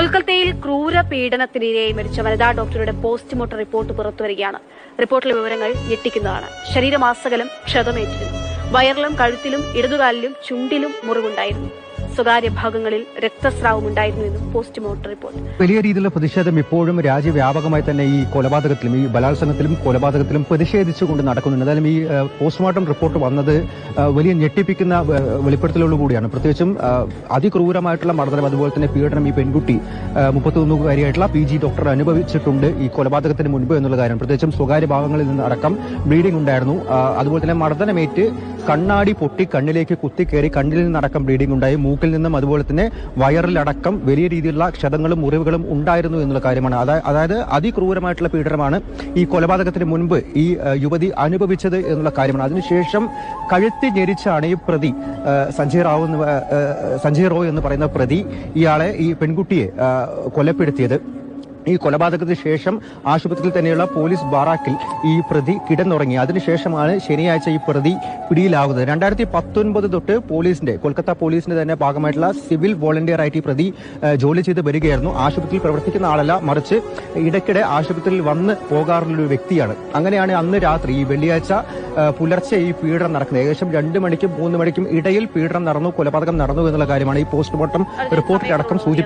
കൊൽക്കത്തയിൽ ക്രൂര പീഡനത്തിനിരയായി മരിച്ച വനിതാ ഡോക്ടറുടെ പോസ്റ്റ്മോർട്ടം റിപ്പോർട്ട് പുറത്തുവരികയാണ്. റിപ്പോർട്ടിലെ വിവരങ്ങൾ ഞെട്ടിക്കുന്നതാണ്. ശരീരമാസകലം ക്ഷതമേറ്റിരുന്നു. വയറിലും കഴുത്തിലും ഇടതുകാലിലും ചുണ്ടിലും മുറിവുണ്ടായിരുന്നു. സ്വകാര്യ ഭാഗങ്ങളിൽ രക്തസ്രാവം ഉണ്ടായിരുന്നുവെന്നും പോസ്റ്റ്മോർട്ടം റിപ്പോർട്ട്. വലിയ രീതിയിലുള്ള പ്രതിഷേധം ഇപ്പോഴും രാജ്യവ്യാപകമായി തന്നെ ഈ കൊലപാതകത്തിലും ഈ ബലാത്സംഗത്തിലും കൊലപാതകത്തിലും പ്രതിഷേധിച്ചുകൊണ്ട് നടക്കുന്നുണ്ട്. എന്തായാലും ഈ പോസ്റ്റ്മോർട്ടം റിപ്പോർട്ട് വന്നത് വലിയ ഞെട്ടിപ്പിക്കുന്ന വെളിപ്പെടുത്തലോടുകൂടിയാണ് പ്രത്യേകിച്ചും അതിക്രൂരമായിട്ടുള്ള മർദ്ദനം അതുപോലെ തന്നെ പീഡനം ഈ പെൺകുട്ടി മുപ്പത്തിയൊന്നുകാരിയായിട്ടുള്ള പി ജി ഡോക്ടർ അനുഭവിച്ചിട്ടുണ്ട് ഈ കൊലപാതകത്തിന് മുൻപ് എന്നുള്ള കാര്യം. പ്രത്യേകിച്ചും സ്വകാര്യ ഭാഗങ്ങളിൽ നിന്ന് അടക്കം ബ്ലീഡിംഗ് ഉണ്ടായിരുന്നു. അതുപോലെ തന്നെ മർദ്ദനമേറ്റ് കണ്ണാടി പൊട്ടി കണ്ണിലേക്ക് കുത്തിക്കയറി കണ്ണിൽ നിന്നടക്കം ബ്ലീഡിംഗ് ഉണ്ടായി. മൂക്കിൽ നിന്നും അതുപോലെ തന്നെ വയറിലടക്കം വലിയ രീതിയിലുള്ള ക്ഷതങ്ങളും മുറിവുകളും ഉണ്ടായിരുന്നു എന്നുള്ള കാര്യമാണ്. അതായത് അതിക്രൂരമായിട്ടുള്ള പീഡനമാണ് ഈ കൊലപാതകത്തിന് മുൻപ് ഈ യുവതി അനുഭവിച്ചത് എന്നുള്ള കാര്യമാണ്. അതിനുശേഷം കഴുത്തി ഞെരിച്ചാണ് ഈ പ്രതി സഞ്ജയ് റാവു എന്ന് സഞ്ജയ് റോയ് എന്ന് പറയുന്ന പ്രതി ഇയാളെ ഈ പെൺകുട്ടിയെ കൊലപ്പെടുത്തിയത്. ഈ കൊലപാതകത്തിന് ശേഷം ആശുപത്രിയിൽ തന്നെയുള്ള പോലീസ് ബാറാക്കിൽ ഈ പ്രതി കിടന്നുറങ്ങി. അതിനുശേഷമാണ് ശനിയാഴ്ച ഈ പ്രതി പിടിയിലാകുന്നത്. രണ്ടായിരത്തി പത്തൊൻപത് തൊട്ട് പോലീസിന്റെ കൊൽക്കത്ത പോലീസിന്റെ തന്നെ ഭാഗമായിട്ടുള്ള സിവിൽ വോളണ്ടിയർ ആയിട്ട് ഈ പ്രതി ജോലി ചെയ്ത് വരികയായിരുന്നു. ആശുപത്രിയിൽ പ്രവർത്തിക്കുന്ന ആളല്ല മറിച്ച് ഇടയ്ക്കിടെ ആശുപത്രിയിൽ വന്ന് പോകാറുള്ള ഒരു വ്യക്തിയാണ്. അങ്ങനെയാണ് അന്ന് രാത്രി ഈ വെള്ളിയാഴ്ച പുലർച്ചെ ഈ പീഡനം നടക്കുന്നത്. ഏകദേശം രണ്ട് മണിക്കും മൂന്ന് മണിക്കും ഇടയിൽ പീഡനം നടന്നു കൊലപാതകം നടന്നു എന്നുള്ള കാര്യമാണ് ഈ പോസ്റ്റ്മോർട്ടം റിപ്പോർട്ടിലടക്കം സൂചിപ്പിക്കുന്നത്.